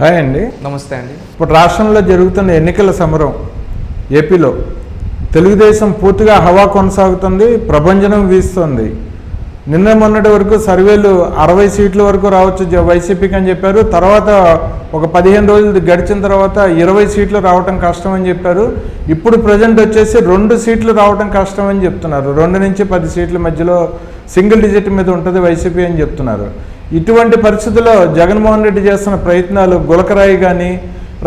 Hi అండి. నమస్తే అండి. ఇప్పుడు రాష్ట్రంలో జరుగుతున్న ఎన్నికల సమరం ఏపీలో తెలుగుదేశం పూర్తిగా హవా కొనసాగుతుంది ప్రభంజనం వీస్తుంది. నిన్న మొన్నటి వరకు సర్వేలు అరవై సీట్ల వరకు రావచ్చు వైసీపీకి అని చెప్పారు. తర్వాత ఒక పదిహేను రోజులు గడిచిన తర్వాత ఇరవై సీట్లు రావటం కష్టం అని చెప్పారు. ఇప్పుడు ప్రజెంట్ వచ్చేసి రెండు సీట్లు రావటం కష్టం అని చెప్తున్నారు. రెండు నుంచి పది సీట్ల మధ్యలో సింగిల్ డిజిట్ మీద ఉంటుంది వైసీపీ అని చెప్తున్నారు. ఇటువంటి పరిస్థితుల్లో జగన్మోహన్ రెడ్డి చేస్తున్న ప్రయత్నాలు గులకరాయి కానీ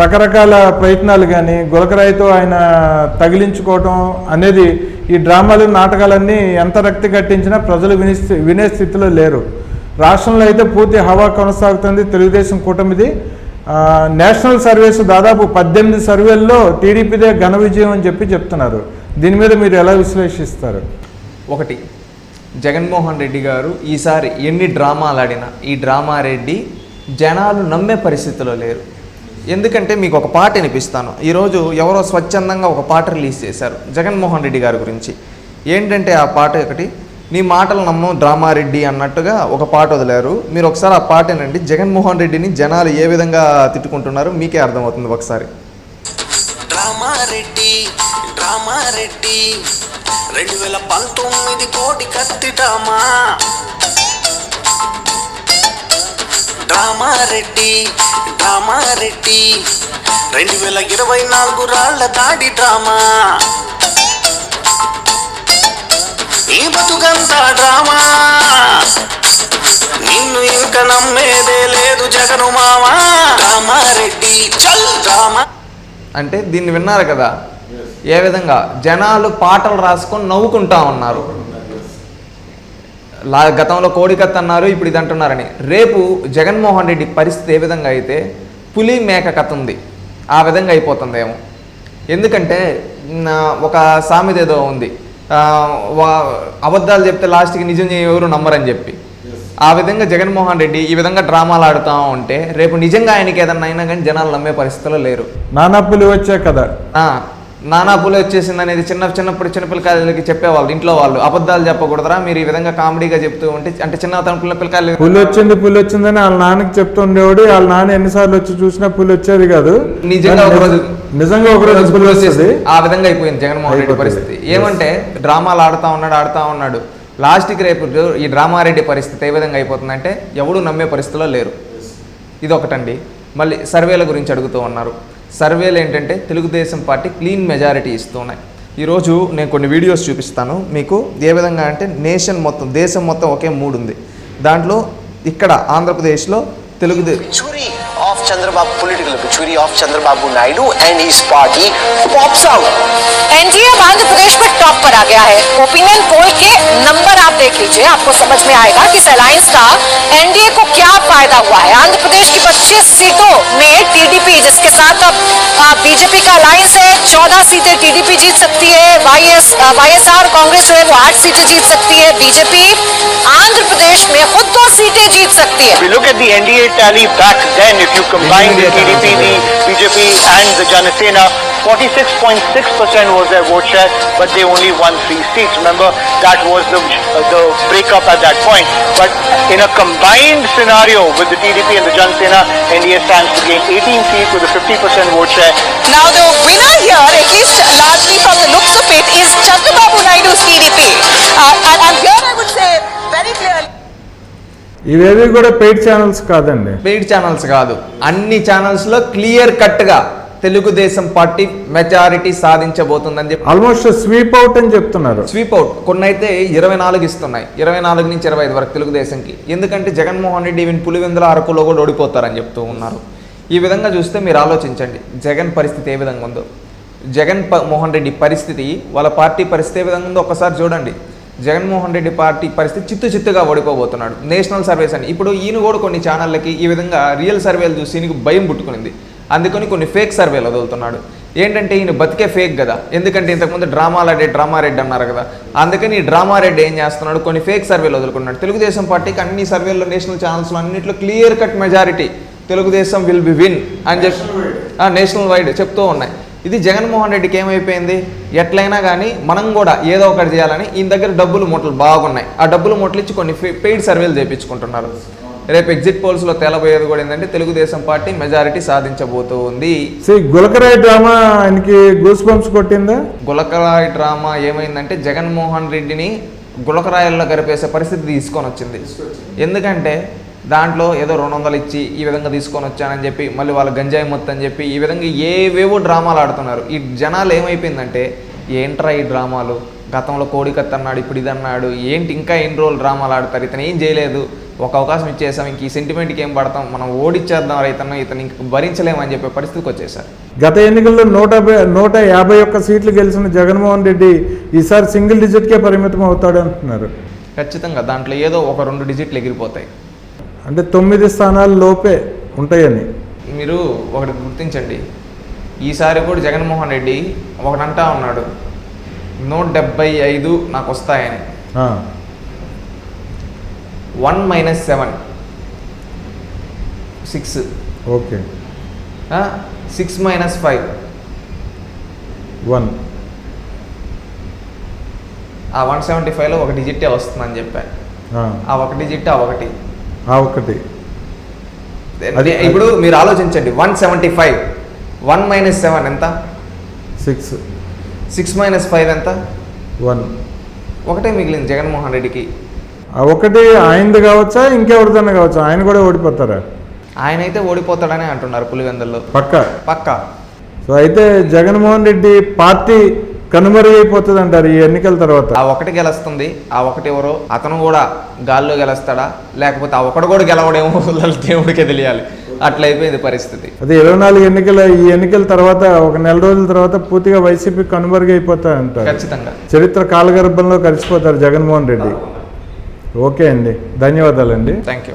రకరకాల ప్రయత్నాలు కానీ గులకరాయితో ఆయన తగిలించుకోవటం అనేది ఈ డ్రామాలు నాటకాలన్నీ ఎంత రక్తి కట్టించినా ప్రజలు విని వినే స్థితిలో లేరు. రాష్ట్రంలో అయితే పూర్తి హవా కొనసాగుతుంది తెలుగుదేశం కూటమిది. నేషనల్ సర్వీస్ దాదాపు పద్దెనిమిది సర్వేల్లో టీడీపీదే ఘన విజయం అని చెప్పి చెప్తున్నారు. దీని మీద మీరు ఎలా విశ్లేషిస్తారు? ఒకటి జగన్మోహన్ రెడ్డి గారు ఈసారి ఎన్ని డ్రామాలు ఆడినా ఈ డ్రామా రెడ్డి జనాలు నమ్మే పరిస్థితిలో లేరు. ఎందుకంటే మీకు ఒక పాట వినిపిస్తాను. ఈరోజు ఎవరో స్వచ్ఛందంగా ఒక పాట రిలీజ్ చేశారు జగన్మోహన్ రెడ్డి గారి గురించి. ఏంటంటే ఆ పాట ఒకటి నీ మాటలు నమ్మం డ్రామా రెడ్డి అన్నట్టుగా ఒక పాట వదిలారు. మీరు ఒకసారి ఆ పాట వినండి. జగన్మోహన్ రెడ్డిని జనాలు ఏ విధంగా తిట్టుకుంటున్నారు మీకే అర్థమవుతుంది ఒకసారి. డ్రామారెడ్డి డ్రామారెడ్డి రెండు వేల పంతొమ్మిది కోటి కత్తి డ్రామా డ్రామారెడ్డి డ్రామారెడ్డి రెండు వేల ఇరవై నాలుగు రాళ్ళ దాడి డ్రామా? ఈ బతుకంతా డ్రామా? నిన్ను ఇంక నమ్మేదే లేదు జగను మామా? డ్రామారెడ్డి చల్ డ్రామా. అంటే దీన్ని విన్నారు కదా. ఏ విధంగా? జనాలు పాటలు రాసుకొని నవ్వుకుంటా ఉన్నారు. లా గతంలో కోడికత్ అన్నారు ఇప్పుడు ఇది అంటున్నారని. రేపు జగన్మోహన్ రెడ్డి పరిస్థితి ఏ విధంగా అయితే పులి మేక కథ ఉంది. ఆ విధంగా అయిపోతుందేమో. ఎందుకంటే ఒక సామెత ఏదో ఉంది. అబద్ధాలు చెప్తే లాస్ట్కి నిజం ఎవరు నమ్మరని చెప్పి. ఆ విధంగా జగన్మోహన్ రెడ్డి ఈ విధంగా డ్రామాలు ఆడుతూ ఉంటే రేపు నిజంగా ఆయనకి ఏదన్నా అయినా కానీ జనాలు నమ్మే పరిస్థితిలో లేరు. నానా పులి వచ్చే కదా. నానా పూలు వచ్చేసింది అనేది చిన్న చిన్నప్పుడు చిన్నపిల్లకాయలకి చెప్పేవాళ్ళు ఇంట్లో వాళ్ళు. అబద్ధాలు చెప్పకూడదురా మీరు ఈ విధంగా కామెడీగా చెప్తూ ఉంటే అంటే చిన్న పిల్ల పిల్లకాయలు పులి వచ్చింది పులి వచ్చిందని వాళ్ళ నాన్నకి చెప్తుండేవాడు వాళ్ళ నాన్న ఎన్నిసార్లు వచ్చి చూసినా పులి వచ్చేది కాదు. నిజంగా ఒక రోజు- నిజంగా ఒక రోజు పులి వస్తుంది ఆ విధంగా అయిపోయింది జగన్మోహన్ రెడ్డి. పరిస్థితి. ఏమంటే డ్రామాలు ఆడుతా ఉన్నాడు ఆడుతా ఉన్నాడు. లాస్ట్కి రేపు ఈ డ్రామారెడ్డి పరిస్థితి ఏ విధంగా అయిపోతుందంటే ఎవడు నమ్మే పరిస్థితిలో లేరు. ఇది ఒకటండి మళ్ళీ సర్వేల గురించి అడుగుతూ ఉన్నారు. సర్వేలు ఏంటంటే తెలుగుదేశం పార్టీ క్లీన్ మెజారిటీ ఇస్తున్నాయి ఈరోజు నేను కొన్ని వీడియోస్ చూపిస్తాను మీకు ఏ విధంగా అంటే నేషన్ మొత్తం దేశం మొత్తం ఒకే మూడు ఉంది దాంట్లో ఇక్కడ ఆంధ్రప్రదేశ్లో తెలుగుదే Pichuri of Chandrababu, political Pichuri of Chandrababu Naidu and his party pops out. NDA अब आंध्र प्रदेश में टॉप पर आ गया है ओपिनियन पोल के नंबर आप देख लीजिए आपको समझ में आएगा कि इस अलायंस का एनडीए को क्या फायदा हुआ है आंध्र प्रदेश की 25 सीटों में टीडीपी जिसके साथ अब BJP का अलायंस है 14 सीटें टीडीपी जीत सकती है, वाईएस वाईएसआर कांग्रेस जो है वो आठ सीटें जीत सकती है, बीजेपी आंध्र प्रदेश में खुद दो सीटें जीत सकती है। Look BJP and the Janasena, 46.6% was their vote share, but they only won three seats. Remember, that was the, uh, the breakup at that point. But in a combined scenario with the TDP and the Janasena, NDA stands to gain 18 seats with a 50% vote share. Now the winner here, at least largely from the looks of it, is Chandrababu Naidu's TDP. Uh, and, and here I would say. ఇవేవి కూడా paid channels కాదండి. Paid channels కాదు. అన్ని ఛానల్స్లో clear కట్గా Telugu Desam party majority సాధించబోతుందని చెప్పి almost sweep out అని చెప్తున్నారు. స్వీప్ అవుట్ కొన్ని అయితే ఇరవై నాలుగు ఇస్తున్నాయి. ఇరవై నాలుగు నుంచి ఇరవై ఐదు వరకు తెలుగుదేశంకి. ఎందుకంటే జగన్మోహన్ రెడ్డి ఈవెన్ పులివెందుల అరకులో కూడా ఓడిపోతారని చెప్తూ ఉన్నారు. ఈ విధంగా చూస్తే మీరు ఆలోచించండి. జగన్ పరిస్థితి ఏ విధంగా ఉందో. జగన్ మోహన్ రెడ్డి పరిస్థితి వాళ్ళ పార్టీ పరిస్థితి ఏ విధంగా ఉందో ఒకసారి చూడండి. జగన్మోహన్ రెడ్డి పార్టీ పరిస్థితి చిత్తు చిత్తుగా ఓడిపోబోతున్నాడు. నేషనల్ సర్వేస్ అని. ఇప్పుడు ఈయన కూడా కొన్ని ఛానళ్ళకి ఈ విధంగా రియల్ సర్వేలు చూసి ఈయనకు భయం పుట్టుకునింది. అందుకని కొన్ని ఫేక్ సర్వేలు వదులుతున్నాడు. ఏంటంటే ఈయన బతికే ఫేక్ కదా. ఎందుకంటే ఇంతకుముందు డ్రామా రెడ్డి అన్నారు కదా. అందుకని ఈ డ్రామా రెడ్డి ఏం చేస్తున్నాడు? కొన్ని ఫేక్ సర్వేలు వదులుకున్నాడు తెలుగుదేశం పార్టీకి అన్ని సర్వేల్లో నేషనల్ ఛానల్స్లో అన్నింటిలో clear cut majority. Telugu Desam will be win అని చెప్పి నేషనల్ వైడ్ చెప్తూ ఉన్నాయి. ఇది జగన్మోహన్ రెడ్డికి ఏమైపోయింది? ఎట్లయినా కానీ మనం కూడా ఏదో ఒకటి చేయాలని ఈయన దగ్గర డబ్బులు మూటలు బాగున్నాయి. ఆ డబ్బులు మూటలు ఇచ్చి కొన్ని పెయిడ్ సర్వేలు చేయించుకుంటున్నారు రేపు ఎగ్జిట్ పోల్స్లో తేలబోయేది కూడా ఏంటంటే తెలుగుదేశం పార్టీ మెజారిటీ సాధించబోతూ ఉంది సి గులకరాయి డ్రామా ఆయనకి గూస్ బంప్స్ కొట్టిందా? గులకరాయి డ్రామా ఏమైందంటే జగన్మోహన్ రెడ్డిని గులకరాయల్లో గరిపేసే పరిస్థితి తీసుకొని వచ్చింది ఎందుకంటే దాంట్లో ఏదో రెండు వందలు ఇచ్చి ఈ విధంగా తీసుకొని వచ్చానని చెప్పి మళ్ళీ వాళ్ళ గంజాయి మొత్తం చెప్పి ఈ విధంగా ఏవేవో డ్రామాలు ఆడుతున్నారు. ఈ జనాలు ఏమైపోయిందంటే ఏంట్రా ఈ డ్రామాలు? గతంలో కోడికత్త అన్నాడు ఇప్పుడు ఇది అన్నాడు ఏంటి ఇంకా ఎన్ని రోజులు డ్రామాలు ఆడతారు? ఇతను ఏం చేయలేదు. ఒక అవకాశం ఇచ్చేసాం ఇంక ఈ సెంటిమెంట్కి ఏం పడతాం? మనం ఓడిచ్చేద్దాం రైతన్న ఇతను ఇంక భరించలేమని చెప్పే పరిస్థితికి వచ్చేసారు. గత ఎన్నికల్లో నూట నూట యాభై ఒక్క సీట్లు గెలిచిన జగన్మోహన్ రెడ్డి ఈసారి సింగిల్ డిజిట్కే పరిమితం అవుతాడు అంటున్నారు. ఖచ్చితంగా దాంట్లో ఏదో ఒక రెండు డిజిట్లు ఎగిరిపోతాయి. అంటే తొమ్మిది స్థానాల లోపే ఉంటాయని. మీరు ఒకటి గుర్తించండి. ఈసారి కూడా జగన్మోహన్ రెడ్డి ఒకటి అంటా ఉన్నాడు. నూట డెబ్బై ఐదు నాకు వస్తాయని. One minus seven. Six. Okay. Six minus five. One. ఆ వన్ సెవెంటీ ఫైవ్లో ఒక డిజిటే వస్తుందని చెప్పా. ఆ, ఒక డిజిట్ ఆ ఒకటి. ఒకటి అది- ఇప్పుడు మీరు ఆలోచించండి. One seventy five one minus seven ఎంత? సిక్స్ సిక్స్ మైనస్ ఫైవ్ ఎంత? వన్ ఒకటే మిగిలింది జగన్మోహన్ రెడ్డికి. ఒకటి ఆయనది కావచ్చా? ఇంకెవరిదన్నా కావచ్చా? ఆయన కూడా ఓడిపోతారా? ఆయన అయితే ఓడిపోతాడని అంటున్నారు పులివెందుల్లో. పక్క? పక్కా. సో అయితే జగన్మోహన్ రెడ్డి పార్టీ కనుమరుగైపోతుంది అంటారు ఈ ఎన్నికల తర్వాత. ఆ ఒకటి గెలుస్తుంది ఆ ఒకటి ఎవరో అతను కూడా గాల్లో గెలుస్తాడా? లేకపోతే ఆ ఒకటి కూడా గెలవడేమో దేవుడికే తెలియాలి. అట్లా అయిపోయింది పరిస్థితి. అదే ఇరవై నాలుగు ఎన్నికల ఈ ఎన్నికల తర్వాత ఒక నెల రోజుల తర్వాత పూర్తిగా వైసీపీ కనుమరుగైపోతా అంటారు ఖచ్చితంగా. చరిత్ర కాలగర్భంలో కలిసిపోతారు జగన్మోహన్ రెడ్డి. ఓకే అండి. ధన్యవాదాలండి. Thank you